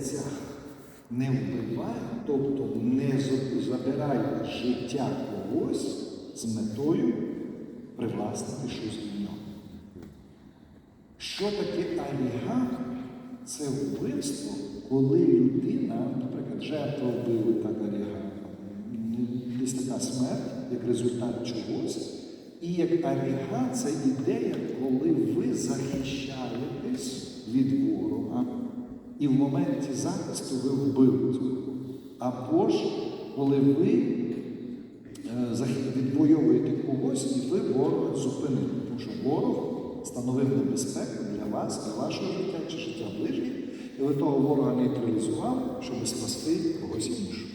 серцях. Не вбивай, тобто не з- забирай життя когось з метою привласнити щось від нього. Що таке алігат? Це вбивство, коли людина, наприклад, жертва вбили так алігат, десь така смерть, як результат чогось. І як алігат це ідея, коли ви захищаєтесь від ворога, і в моменті захисту ви вбили. Або ж коли ви е, відвоюєте когось і ви ворога зупинили. Тому що ворог становив небезпеку для вас, для вашого життя чи життя ближніх, і ви того ворога нейтралізували, щоб спасти когось іншого.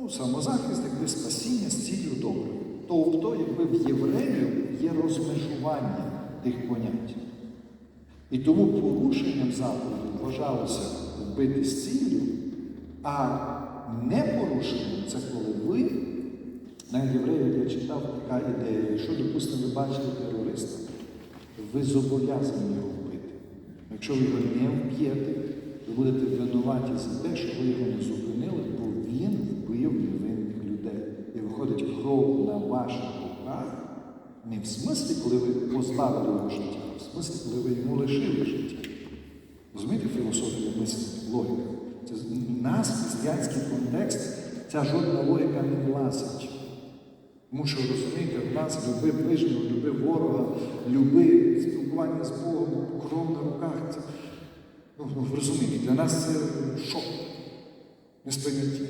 Ну, самозахист, якби спасіння з ціллю добре. Тобто, якби в євреїв є розмежування тих понять. І тому порушенням заповіді вважалося вбити з ціллю, а непорушенням це коли ви, навіть євреїв я читав така ідея, якщо, допустимо, ви бачите терориста, ви зобов'язані його вбити. Якщо ви його не вб'єте, ви будете винуваті за те, що ви його не зупинили, бо він вбив невинних людей. І виходить кров на ваших руках, не в смислі, коли ви позбавили його життя, смислі, коли ви йому лишили життя. Розумієте філософію мислення, логіка? Це нас, християнський контекст, ця жодна логіка не влазить. Тому що розумієте, в нас люби ближнього, люби ворога, люби спілкування з Богом, кров на руках. Це, ну, ну, розумієте, для нас це шок, несприйняття.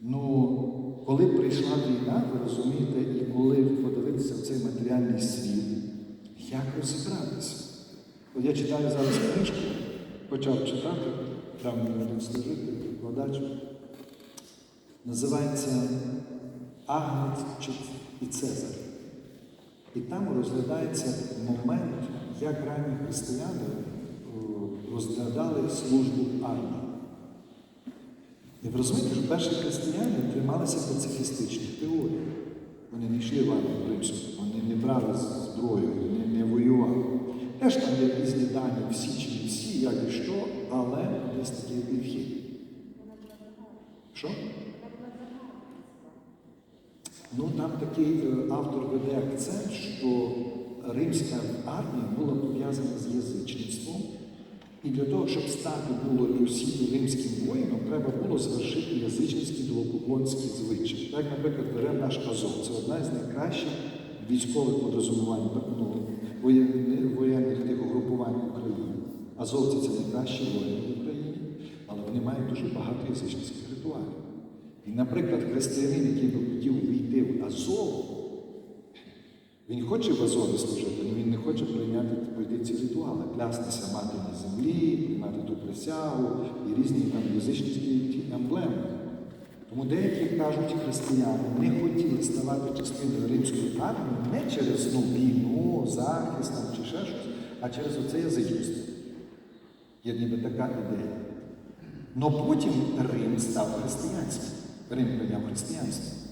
Ну, коли прийшла війна, ви розумієте, і коли подивитися в цей матеріальний світ, як розібратися? От я читаю зараз книжку, почав читати, там один служитель, викладач. Називається Агнець і Цезар. І там розглядається момент, як ранні християни розглядали службу армії. І ви розумієте, що перші християни трималися пацифістичних теорій. Вони не йшли в армію римську, вони не брали зброю, вони не воювали. Теж там є різні дані, всі чи не всі, як і що, але є такий підхід. Що? Ну, там такий е, автор веде акцент, що римська армія була пов'язана з язичництвом, і для того, щоб стати було римським воїном, треба було звершити язичницькі двопоклонські звичаї. Так, наприклад, бере наш Азов. Це одна з найкращих військових подрозумувань ну, воєнних, воєнних тих угрупувань України. Азовці це найкращі воїни в Україні, але вони мають дуже багато язичницьких ритуалів. І, наприклад, християнин, який би хотів війти в Азов, він хоче в служити, але він не хоче прийняти пройти ці ритуали, клястися на землі, приймати ту присягу і різні там язичницькі ті емблеми. Тому деякі кажуть, християни не хотіли ставати частиною римської армії не через ну, війну, захист там, чи ще щось, а через оце язичництво. Є ніби така ідея. Но потім Рим став християнським. Рим прийняв християнство.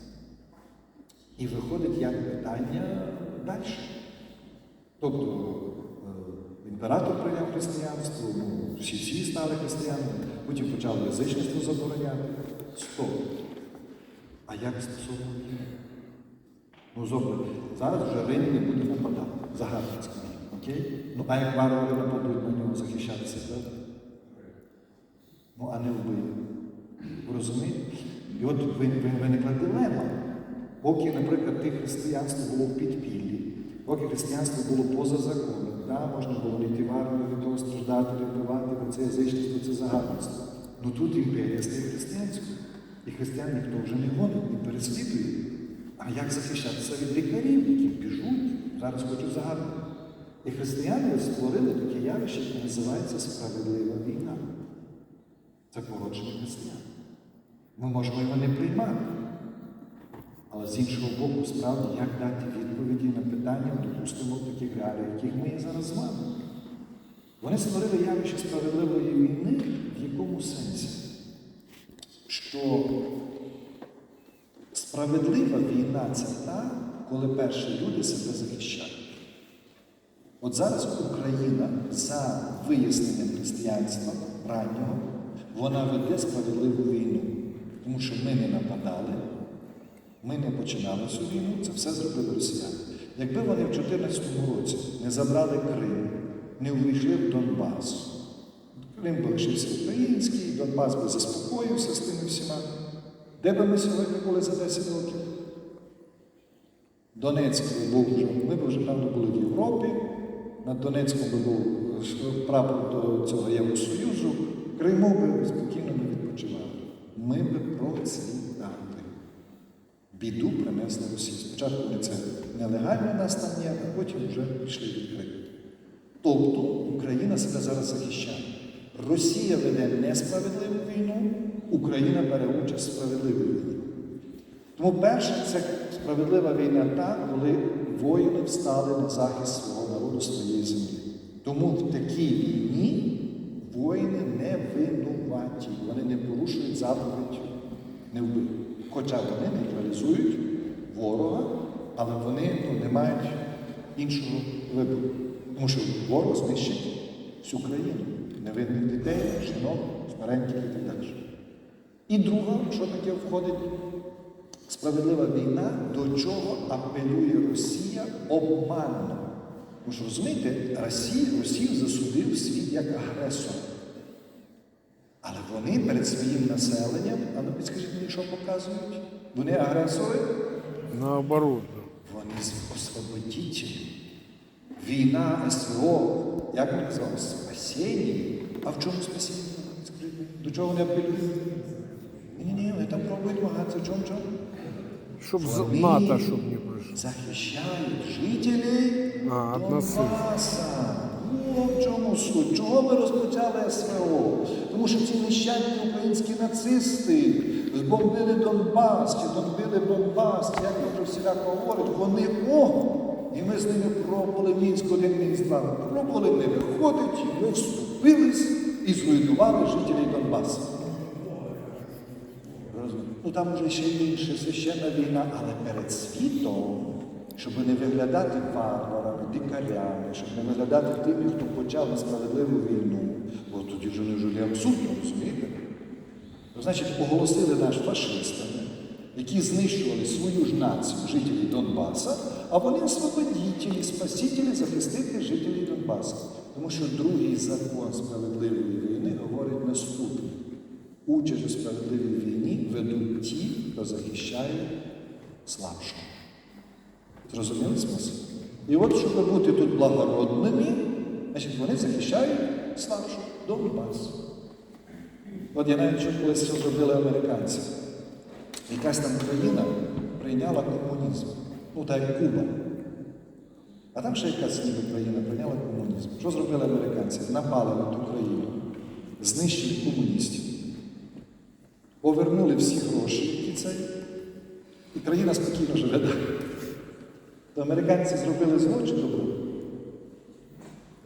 І виходить як питання далі. Тобто е, імператор прийняв християнство, ну, всі всі стали християнами, потім почали язичництво забороняти. Стоп. А як стосовно війни? Ну, добре, зараз вже Рим не буде нападати, загарбницька війна, окей? Ну, а як варвари нападуть на нього захищатися, правда? Ну, а не вбили. Розумієте? І от ви- ви- виникла дилема. Поки, наприклад, те християнство було в підпіллі, поки християнство було поза законом, да, можна було не йти в армію, від того страждати, відбивати, бо це язичництво, це загарбництво. Ну тут імперія стає християнською. І християн ніхто вже не гонить, не переслідує. А як захищатися від лікарів, які біжуть, зараз хочуть загарбати? І християни створили таке явище, яке називається справедлива війна. Це породження християн. Ми можемо його не приймати. Але з іншого боку, справді, як дати відповіді на питання, допустимо, таких реаліях, яких ми є зараз з вами. Вони створили явище справедливої війни в якому сенсі? Що справедлива війна це та, коли перші люди себе захищають. От зараз Україна за виясненням християнства раннього, вона веде справедливу війну. Тому що ми не нападали, ми не починали цю війну, це все зробили росіяни. Якби вони в 2014 році не забрали Крим, не увійшли в Донбас, Крим би лишився український, Донбас би заспокоївся з тими всіма. Де би ми сьогодні були за 10 років? Донецьк був вже, ми б вже, певно, були в Європі, над Донецьком би був е, прапор до цього Євросоюзу, Криму би спокійно не відпочивали. Ми би процвітали. Біду принесли Росії. Спочатку вони це нелегально нас там є, а потім вже пішли відкрити. Тобто Україна себе зараз захищає. Росія веде несправедливу війну, Україна бере участь в справедливій війні. Тому перше, це справедлива війна та, коли воїни встали на захист свого народу, своєї землі. Тому в такій війні воїни не винуваті, вони не порушують заповідь не вбити. Хоча вони нейтралізують ворога, але вони ну, не мають іншого вибору. Тому що ворог знищить всю країну, невинних дітей, жінок, стареньких і так далі. І друга, що таке входить справедлива війна, до чого апелює Росія обманно. Ви ж розумієте, Росію засудив світ як агресора. Вони перед своїм населенням, а ну підскажіть мені, що показують? Вони агресори, Наоборот. вони освободителі. Війна СВО, як ми називаємо, спасіння. А в чому спасіння? До чого вони апелюють? Ні, ні, вони там пробують вагатися. В чому, в чому? За- Вони НАТО, чтоб не пришло. захищають жителів А. Донбаса. Ну, в чому суть? Чого ми розпочали СВО? Тому що ці нещадні українські нацисти збомбили Донбас, чи бомбили Донбас, як ви вже всіляко говорять, вони о! І ми з ними пробували Мінськ один Мінськ два. Пробували не виходить, ми вступились і зруйнували жителів Донбасу. Ну там уже ще інше, священна війна, але перед світом, щоб не виглядати варварами, дикарями, щоб не виглядати тими, хто почав несправедливу війну, бо тоді вже не вже абсурдно, Значить, оголосили наш фашистами, які знищували свою ж націю, жителів Донбаса, а вони освободітелі, спасителі, захистити жителів Донбаса. Тому що другий закон справедливої війни говорить наступне. Участь у справедливій війні ведуть ті, хто захищає слабшого. Зрозуміли смисл? І от, щоб бути тут благородними, значить, вони захищають слабшого Донбас. От я навіть чув, колись що зробили американці. Якась там країна прийняла комунізм. Ну, так як Куба. А там ще якась ніби країна прийняла комунізм. Що зробили американці? Напали на ту країну, знищили комуністів, повернули всі гроші, які це, і країна спокійно живе далі. То американці зробили зло чи добро?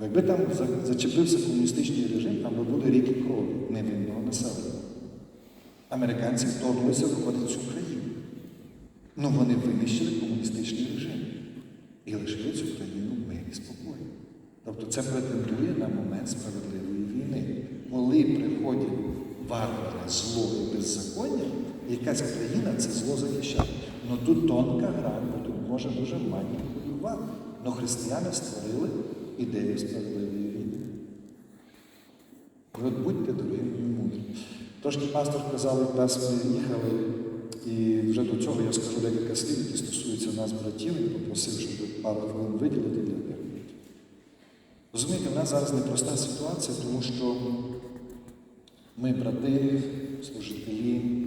Якби там зачепився комуністичний режим, там би були ріки крові невинного населення. Американці вторглися виходить в цю країну. Ну вони винищили комуністичний режим і лишили цю країну в мирі спокою. Тобто це претендує на момент справедливої війни. Коли приходять варвари, зло і беззаконня, якась країна це зло захищає. Ну тут тонка бо тут може дуже маленько воювати. Но християни створили ідею справедливої війни. І от будьте дорогими мудрі. Трошки пастор казав, як нас ми їхали, і вже до цього я скажу декілька слів, які стосуються нас, братів, і попросив, щоб пару хвилин виділити для них. Розумієте, в нас зараз непроста ситуація, тому що ми, брати, служителі,